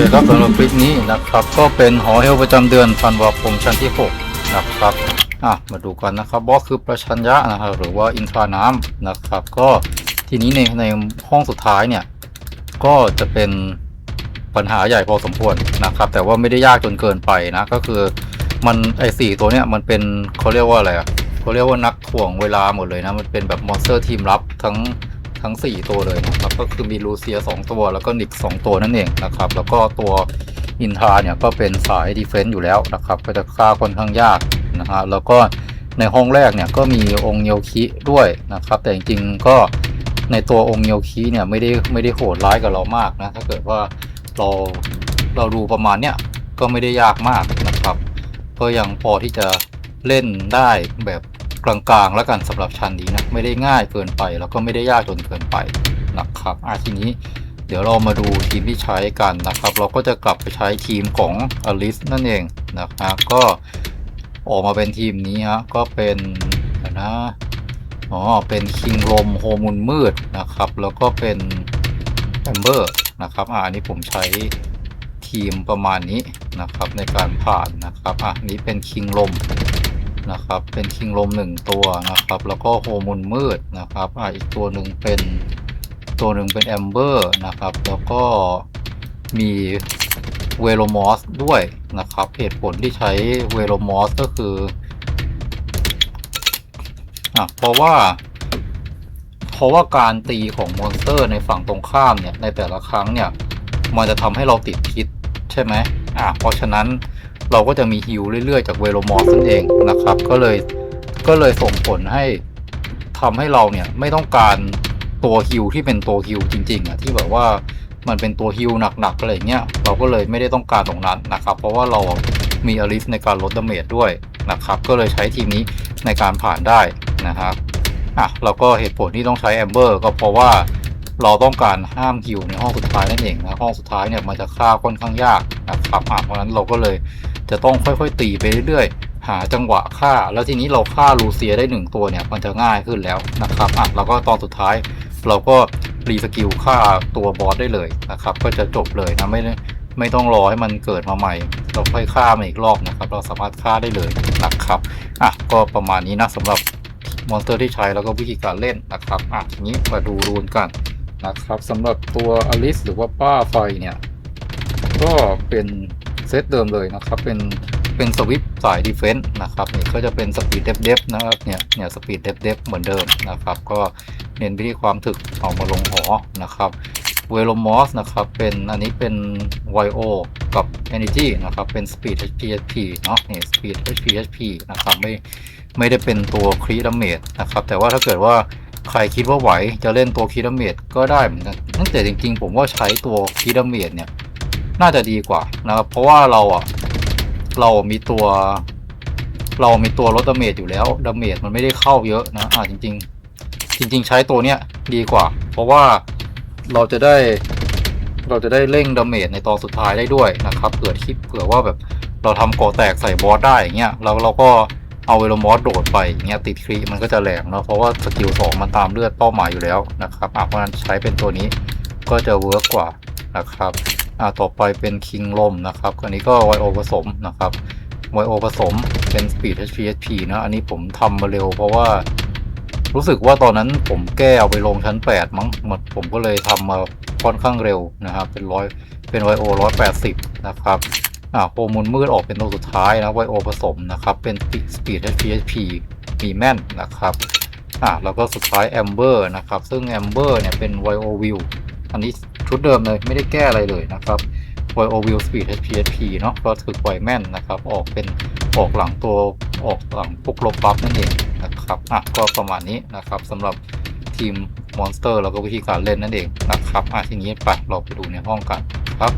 เคครับสำหรับคลิปนี้นะครับ ก็เป็นหอเฮลประจำเดือนธันวาคมชั้นที่ 6 นะครับอะมาดูกันนะครับบอสคือประชัญญะนะครับหรือว่าอินทราน้ำนะครับ ก็ทีนี้ในในห้องสุดท้ายเนี่ย ก็จะเป็นปัญหาใหญ่พอสมควรนะครับ แต่ว่าไม่ได้ยากจนเกินไปนะ ก็คือมันไอสี่ตัวเนี้ยมันเป็นเขาเรียกว่าอะไรอะเขาเรียกว่านักถ่วงเวลาหมดเลยนะ มันเป็นแบบมอนสเตอร์ทีมลับทั้ง ทั้ง 4 ตัวเลยนะครับ ก็คือมีลูเซีย 2 ตัวแล้วก็นิก2 ตัวนั่นเองนะครับ แล้วก็ตัวอินทราเนี่ยก็เป็นสายดีเฟนต์อยู่แล้วนะครับ ก็จะฆ่าค่อนข้างยากนะฮะแล้วก็ในห้องแรกเนี่ยก็มีองค์เยวคิด้วยนะครับ แต่จริงๆก็ในตัวองค์เยวคิเนี่ยไม่ได้ไม่ได้โหดร้ายกับเรามากนะถ้าเกิดว่าเราเราดูประมาณเนี้ยก็ไม่ได้ยากมากนะครับ ก็ยังพอที่จะเล่นได้แบบ กลางๆ แล้วกันสำหรับชั้นนี้นะไม่ได้ง่ายเกินไป แล้วก็ไม่ได้ยากจนเกินไปนะครับอะทีนี้เดี๋ยวเรามาดูทีมที่ใช้กันนะครับ เราก็จะกลับไปใช้ทีมของอลิสนั่นเองนะครับก็ออกมาเป็นทีมนี้ฮะก็เป็นนะอ๋อเป็นคิงลมโฮมุนมืดนะครับ แล้วก็เป็นแอมเบอร์นะครับอะอันนี้ผมใช้ทีมประมาณนี้นะครับในการผ่านนะครับอะนี้เป็นคิงลม นะครับ เป็นคิงลมหนึ่งตัวนะครับ แล้วก็โฮมุนมืดนะครับอะอีกตัวหนึ่งเป็นตัวหนึ่งเป็นแอมเบอร์นะครับ แล้วก็มีเวโรมอสด้วยนะครับเหตุผลที่ใช้เวโรมอสก็คืออะเพราะว่า เพราะว่าการตีของมอนสเตอร์ในฝั่งตรงข้ามเนี่ยในแต่ละครั้งเนี่ย มันจะทำให้เราติดพิษใช่ไหมอะเพราะฉะนั้น เราก็จะมีฮิวเรื่อยๆจากเวโรมอสนั่นเองนะครับ ก็เลยก็เลยส่งผลให้ทำให้เราเนี่ยไม่ต้องการตัวฮิวที่เป็นตัวฮิวจริงๆอะที่แบบว่ามันเป็นตัวฮิวหนักๆอะไรเงี้ยเราก็เลยไม่ได้ต้องการตรงนั้นนะครับ เพราะว่าเรามีอลิสในการลดดาเมจด้วยนะครับ ก็เลยใช้ทีมนี้ในการผ่านได้นะครับอะแล้วก็เหตุผลที่ต้องใช้แอมเบอร์ก็เพราะว่าเราต้องการห้ามฮิวในห้องสุดท้ายนั่นเองนะห้องสุดท้ายเนี่ยมันจะฆ่าค่อนข้างยากนะครับเพราะฉะนั้นเราก็เลย จะต้องค่อยๆ ตีไปเรื่อยๆ หาจังหวะฆ่า แล้วทีนี้เราฆ่าลูเซียได้หนึ่งตัวเนี่ยมันจะง่ายขึ้นแล้วนะครับอะแล้วก็ตอนสุดท้าย เราก็รีสกิลฆ่าตัวบอสได้เลยนะครับ ก็จะจบเลยนะไม่ไม่ต้องรอให้มันเกิดมาใหม่ เราค่อยฆ่ามันอีกรอบนะครับ เราสามารถฆ่าได้เลยนะครับอะก็ประมาณนี้นะสำหรับมอนสเตอร์ที่ใช้แล้วก็วิธีการเล่นนะครับอะทีนี้มาดูรูนกันนะครับสำหรับตัวอลิสหรือว่าป้าไฟเนี่ย ก็เป็น เซตเดิมเลยนะครับเป็นเป็นสวิปสายดีเฟนต์นะครับนี่ก็จะเป็นสปีดเดฟเดฟนะครับเนี่ยเนี่ยสปีดเดฟเดฟเหมือนเดิมนะครับ ก็เน้นไปที่ความถึกเอามาลงหอนะครับเวโรมอสนะครับเป็นอันนี้เป็นไวโอกับ Energy นะครับเป็น Speed HPHP เนาะนี่ Speed HPHP นะครับไม่ไม่ได้เป็นตัวครีดเมจนะครับแต่ว่าถ้าเกิดว่าใครคิดว่าไหวจะเล่นตัวครีดเมจก็ได้เหมือนกันตั้งแต่จริงๆ ผมว่าใช้ตัวครีดเมจเนี่ย น่าจะดีกว่านะครับ เพราะว่าเราอะเรามีตัว เรามีตัวลดดาเมจอยู่แล้วดาเมจมันไม่ได้เข้าเยอะนะอ่าจริง ๆ จริง ๆ ใช้ตัวเนี้ยดีกว่า เพราะว่าเราจะได้เราจะได้เร่งดาเมจในตอนสุดท้ายได้ด้วยนะครับเผื่อคิดเผื่อว่าแบบเราทำโกอแตกใส่บอสได้อย่างเงี้ยแล้วเราก็เอาเวโรมอสโดดไปอย่างเงี้ยติดครีมันก็จะแรงเนาะเพราะว่าสกิลสองมันตามเลือดเป้าหมายอยู่แล้วนะครับเพราะฉะนั้นใช้เป็นตัวนี้ก็จะเวิร์กกว่านะครับ อะต่อไปเป็นคิงลมนะครับ อันนี้ก็ไวโอผสมนะครับไวโอผสมเป็น Speed HPHP นะอันนี้ผมทำมาเร็วเพราะว่ารู้สึกว่าตอนนั้นผมแก้เอาไปลงชั้น 8 มั้งหมดผมก็เลยทำมาค่อนข้างเร็วนะครับ เป็นร้อยเป็นไวโอร้อยแปดสิบนะครับอ่าโฮมูลมืดออกเป็นตัวสุดท้ายนะไวโอผสมนะครับ เป็น Speed HPHP มีแม่นนะครับอ่าแล้วก็สุดท้าย Amber นะครับ ซึ่ง Amber เนี่ยเป็น YO View อันนี้ ชุดเดิมเลยไม่ได้แก้อะไรเลยนะครับ YO View Speed HPHP เนาะก็ถึกไวแม่นนะครับ ออกเป็นออกหลังตัวออกหลังพวกลบบัฟนั่นเองนะครับอะก็ประมาณนี้นะครับสำหรับทีมมอนสเตอร์แล้วก็วิธีการเล่นนั่นเองนะครับอะทีนี้ไปเราไปดูในห้องกันครับ